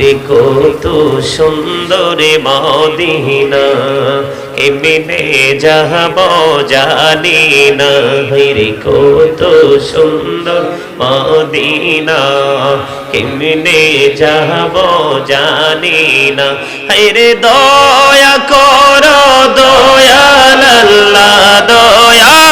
রে কত সুন্দর মদিনা কেমনে যাহব জানি না। রে কত সুন্দর মদিনা কেমনে যাহব জানি না। রে দয়া কর, দয়াল আল্লাহ, দয়া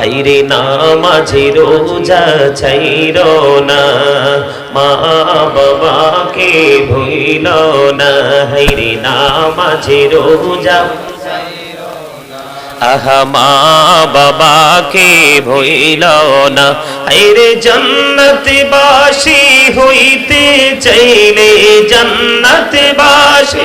হাইরে নামাঝে রোজা চাইর না। মা বাবাকে ভইল না, হাইরে নামাঝে রোজা। আহা, মা বাবাকে ভইল না, হাইরে জন্নত বাসি হইতে চাইলে জন্নত বাসি।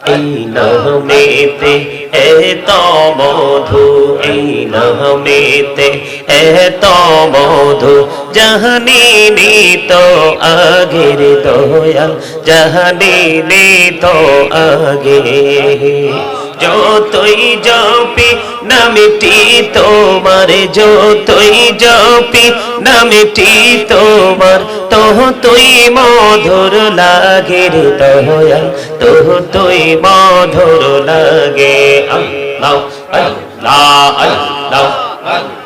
এই নামেতে এত মধু এই নহমেতে এত মধু। জাহানি নিত আগের দয়াল, জাহানি নিত আগে যতই জপি, নামটি তোমার, যতই জপি, নামটি তোমার। তহ তুই মধুর লাগে রে দয়াল তহ তুই মধুর লাগে। আল্লাহ আল্লাহ আল্লাহ আল্লাহ।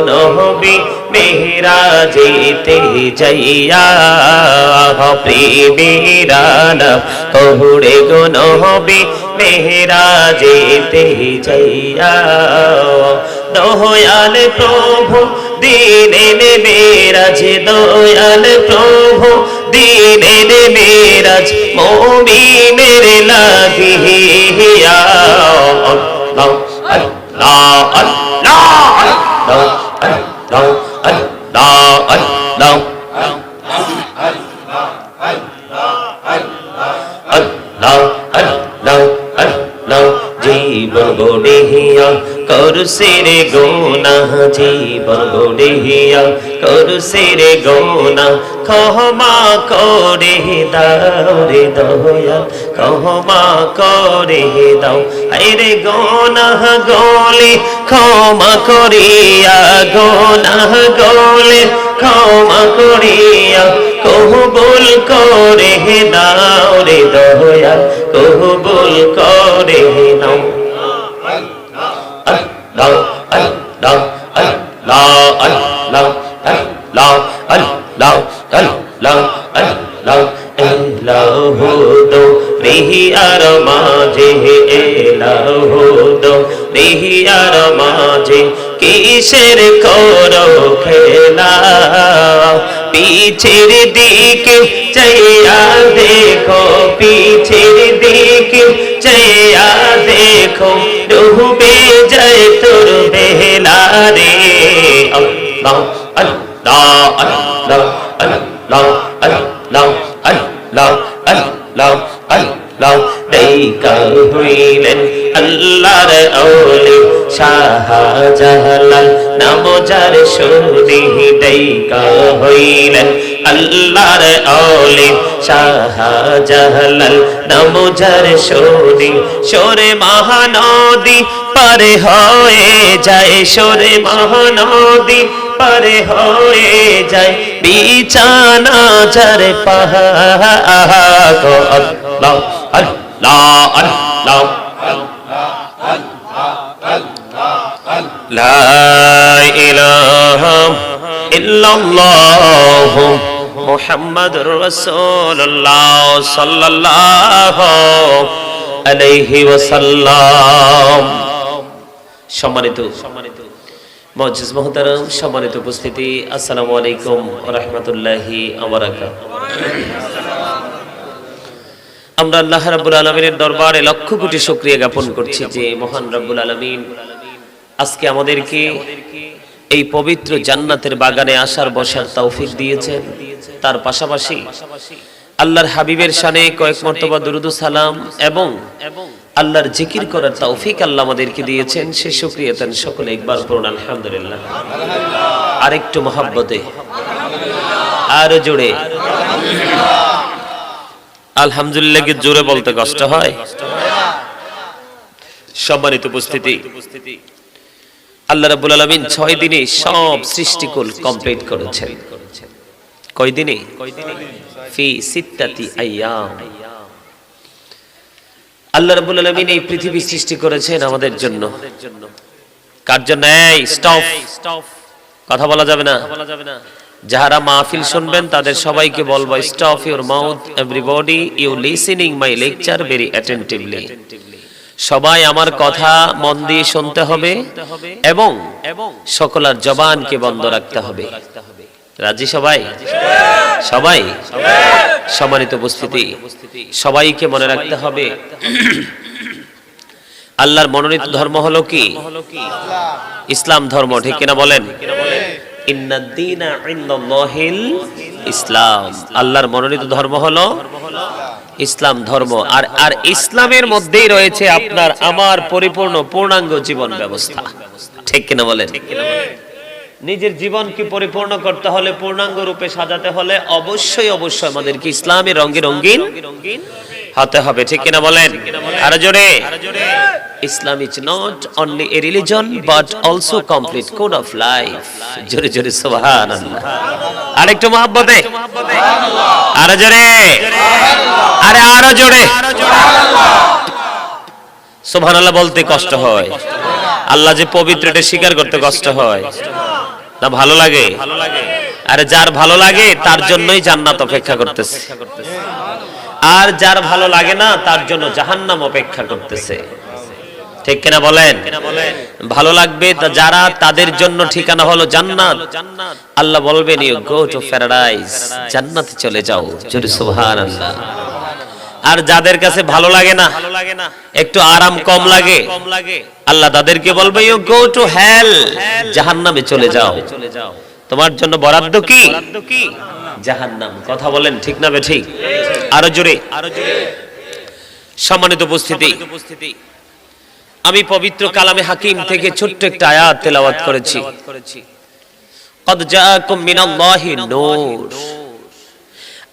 নবী মেহরাজিতে যাইয়া প্রেমেরান কহুড়ে গো নবী মেহরাজিতে যাইয়া দয়াল প্রভু দিনে মেরাজ দয়াল প্রভু দিনে মেরাজ মোমি মেরে লাগিয়া Allah, Allah, Allah, আল্লাহ জীবন গড়িয়া করছে রে গোনা জীবন গড়িয়া করছে রে গোনা ক্ষমা করে দাও রে দয়া ক্ষমা করে দাও আরে গোনা গলে, ক্ষমা করিয়া গোনা গলে, ক্ষমা করিয়া কহবুল করে দাও রে দয়া কহবুল করে দাও। لا أي لا أي لا أي لا أي لا أي لا أي لا أي لا এলাহ দো রেহি আর মাঝে এলাহ দো রেহি আর মাঝে কিসের করো খেলা পিছের দিকে চাইয়া দেখো পিছের দিকে চাইয়া দেখো ডুবে যায় তোর বেলা রে আল্লাহ আল্লাহ আল্লাহ আল্লাহ আল্লাহ আল্লাহ আল্লাহ আল্লাহ দেইকা হইলেন আল্লাহর আউলি শাহজালাল নাম যার শুনি দেইকা হইলেন। আল্লাহর আউলি শাহজালাল নাম যার শুনি সরে মহানদী পারে হয়ে যায়। সরে মহানদী পারে হয়ে যায়। বিছানা যার পাহা আল্লাহ আল্লাহ আল্লাহ لا إله إلا الله محمد رسول الله صلى الله عليه وسلم সম্মানিত সম্মানিত মজিজ মহতারাম সম্মানিত উপস্থিতি আসসালামু আলাইকুম রহমতুল্লাহি আমারাকা আমরা আল্লাহ রাব্বুল আলমিনের দরবারে লক্ষ কোটি শুক্রিয়া জ্ঞাপন করছি যে মহান রাব্বুল আলমিন আজকে আমাদেরকে এই পবিত্র জান্নাতের বাগানে আসার বসার তৌফিক দিয়েছেন তার পাশাপাশি আল্লাহর হাবিবের শানে কয়েক মর্তবা দুরুদ সালাম এবং আল্লাহর জিকির করার তৌফিক আল্লাহ আমাদেরকে দিয়েছেন। সে শুক্রিয়া তেন সকলে একবার পড়ুন, আলহামদুলিল্লাহ। আরেকটু মহাব্বতে, আরও জোরে। আলহামদুলিল্লাহকে জোরে বলতে কষ্ট হয়? সম্মানিত উপস্থিতি। আল্লাহ রাব্বুল আলামিন ছয় দিনে সব সৃষ্টিকুল কমপ্লিট করেছেন। কয় দিনে? আল্লাহ রাব্বুল আলামিন এই পৃথিবী সৃষ্টি করেছেন আমাদের জন্য। কার জন্য? কথা বলা যাবে না। যাহারা মাহফিল শুনবেন, তাদের সবাইকে বলব stop your mouth everybody you listening my lecture very attentively সবাই আমার কথা মন দিয়ে শুনতে হবে এবং সকলার জবানকে বন্ধ রাখতে হবে। রাজি সবাই? সবাই? সম্মানিত উপস্থিতি। সবাইকে মনে রাখতে হবে। আল্লাহর মনোনীত ধর্ম হলো কি? ইসলাম ধর্ম, ঠিক কিনা বলেন? ইসলাম। আল্লাহর মনোনীত ধর্ম হলো ইসলাম ধর্ম। আর আর ইসলামের মধ্যেই রয়েছে আপনার আমার পরিপূর্ণ পূর্ণাঙ্গ জীবন ব্যবস্থা। ঠিক কিনা বলেন? নিজের জীবনকে পরিপূর্ণ করতে হলে, পূর্ণাঙ্গ রূপে সাজাতে হলে অবশ্যই অবশ্যই আমাদেরকে ইসলামের রঙে রঙিন হতে হবে। ঠিক কিনা বলেন? আর জোরে। Islam is not only a religion but also complete code of life জোরে জোরে, সুবহানাল্লাহ। আরেকটু মহব্বতে। আরও জোরে। আরে আরও জোরে। সুবহানাল্লাহ বলতে কষ্ট হয়। আল্লাহ যে পবিত্র এটা স্বীকার করতে কষ্ট হয়। না, ভালো লাগে? আরে যার ভালো লাগে, তার জন্যই জান্নাত অপেক্ষা করতেছে। আর যার ভালো লাগে না, তার জন্য জাহান্নাম অপেক্ষা করতেছে। ঠিক কিনা বলেন? ভালো লাগবে যারা তাদের জন্য ঠিকানা হলো জান্নাত। আল্লাহ বলবেন ইউ গো টু প্যারাডাইস জান্নাতে চলে যাও। জোরে সুবহানাল্লাহ। আর যাদের কাছে ভালো লাগে না একটু আরাম কম লাগে। আল্লাহ তাদেরকে বলবে ইউ গো টু হেল জাহান্নামে চলে যাও। তোমার জন্য বরাদ্দ কি? জাহান্নাম। কথা বলেন ঠিক না ঠিক আরও জোরে। আরও জোরে। সম্মানিত উপস্থিতি আমি পবিত্র কালামে হাকিম থেকে ছোট্ট একটা আয়াত তেলাওয়াত করেছি। কদ জাআকুম মিনাল্লাহি নূর।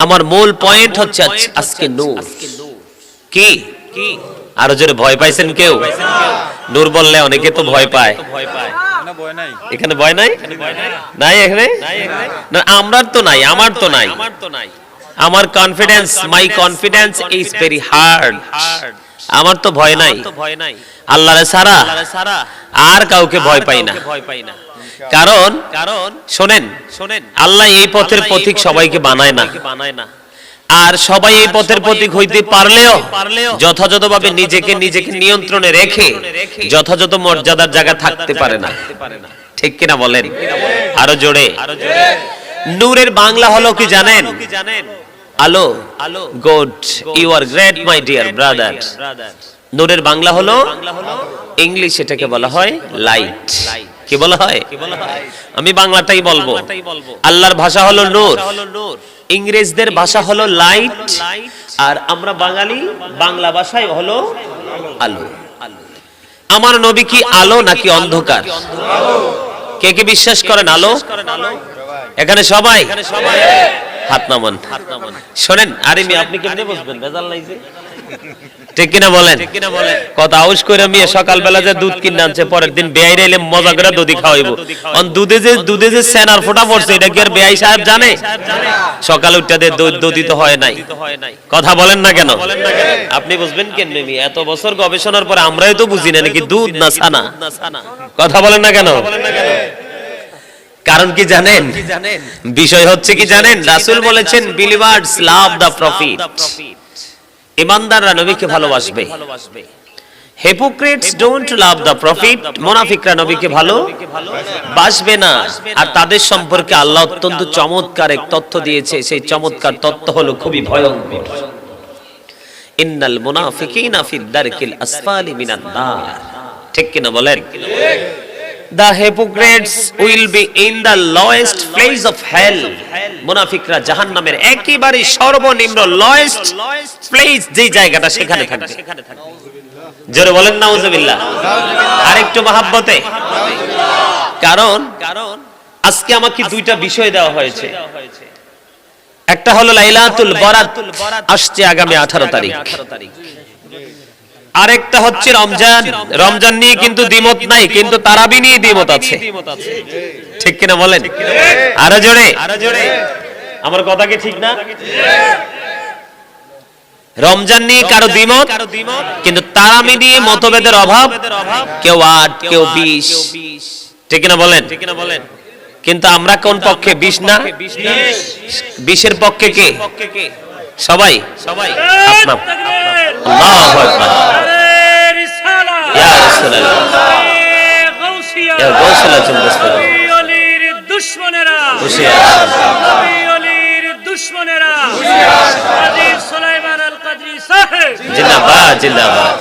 আমার মূল পয়েন্ট হচ্ছে আজকে নূর। কি? আরও জোরে ভয় পাইছেন কেউ? নূর বললে অনেকে তো ভয় পায়। এখানে ভয় নাই? নাই এখানে? না আমার তো নাই আমার তো নাই। আমার confidence my confidence is very hard আমার তো ভয় নাই। আল্লাহরে সারা আর কাউকে ভয় পাই না। ভয় পাই না। কারণ কারণ শোনেন শোনেন আল্লাহ এই পথের পথিক সবাইকে বানায় না। বানায় না। আর সবাই এই পথের প্রতীক হইতে পারলেও যথাযথভাবে নিজেকে নিজেকে নিয়ন্ত্রণে রেখে যথাযথ মর্যাদার জায়গা থাকতে পারে না। ঠিক কিনা বলেন? আরও জোরে। নূরের বাংলা হলো কি জানেন? আলো। আলো। Good you are great my dear brother নূরের বাংলা হলো ইংলিশ এটাকে বলা হয় লাইট লাইট কি বলা হয়? আমি বাংলাটাই বলব। আল্লাহর ভাষা হলো নূর। ইংরেজদের ভাষা হলো লাইট। আর আমরা বাঙালি বাংলা ভাষায় হলো আলো। আমার নবী কি আলো নাকি অন্ধকার? কে কে বিশ্বাস করেন আলো? এখানে সবাই। হাত নামান। শোনেন আরে আপনি কেমনে বসবেন? বেজাল নাই যে। ঠিক কিনা বলেন? কথা আউস করে আমি সকালবেলা যে দুধ কিনে আনছে পরের দিন বেয়াই মজা করে দুধি খাওয়াইবো। অন দুধে যে দুধে যে সেনার ফোটা পড়ছে এটা কি আর বেয়াই সাহেব জানে? সকালে উঠতে দে দুধ দধিত হয় নাই। কথা বলেন না কেন? আপনি বুঝবেন কেমনে মি এত বছর গবেষণার পরে আমরাই তো বুঝি না নাকি দুধ না ছানা? কথা বলেন না কেন? কারণ কি জানেন? বিষয় হচ্ছে কি জানেন? রাসূল বলেছেন বিলিভার্স লাভ দা প্রফিট ইমানদাররা নবীকে ভালোবাসবে। Hypocrites don't love the prophet মুনাফিকরা নবীকে ভালো। বাসবে না। আর তাদের সম্পর্কে আল্লাহ অত্যন্ত চমৎকার এক তথ্য দিয়েছে। সেই চমৎকার তথ্য হলো খুবই ভয়ঙ্কর। ইন্নাল মুনাফিকিনা ফিদ দারকিল আসফালি মিনান নার। ঠিক কিনা বলেন? The hypocrites will be in the lowest place of hell. মুনাফিকরা জাহান্নামের একেবারে সর্বনিম্ন lowest place যে জায়গাটা সেখানে থাকবে। জোরে বলেন, নাউজুবিল্লাহ। আরেকটু মহাব্বতে। কারণ কারণ আজকে আমাকে দুইটা বিষয় দেওয়া হয়েছে। একটা হলো লাইলাতুল বরাত, আসছে আগামী 18 তারিখ। আরেকটা হচ্ছে রমজান। রমজান। নিয়ে কিন্তু দ্বিমত নাই কিন্তু তারাবি নিয়ে দ্বিমত আছে। ঠিক কিনা বলেন? আরও জোরে? আমার কথা কি ঠিক না? রমজান নিয়ে কারও দ্বিমত কিন্তু তারাবি নিয়ে মতভেদের অভাব কেউ আট কেউ বিশ। ঠিক কিনা বলেন? ঠিক কিনা বলেন? কিন্তু আমরা কোন পক্ষে বিশ না? বিশের পক্ষে কে? সবাই? সবাই। আপনার আল্লাহু আকবার। ইয়া রাসূলুল্লাহ। ইয়া গৌসুল আজম দস্তগীর দুশ্মনেরা। হুশিয়ার অলির দুশ্মনেরা। কাজী সুলাইমান আল কাদরি জিন্দাবাদ জিন্দাবাদ।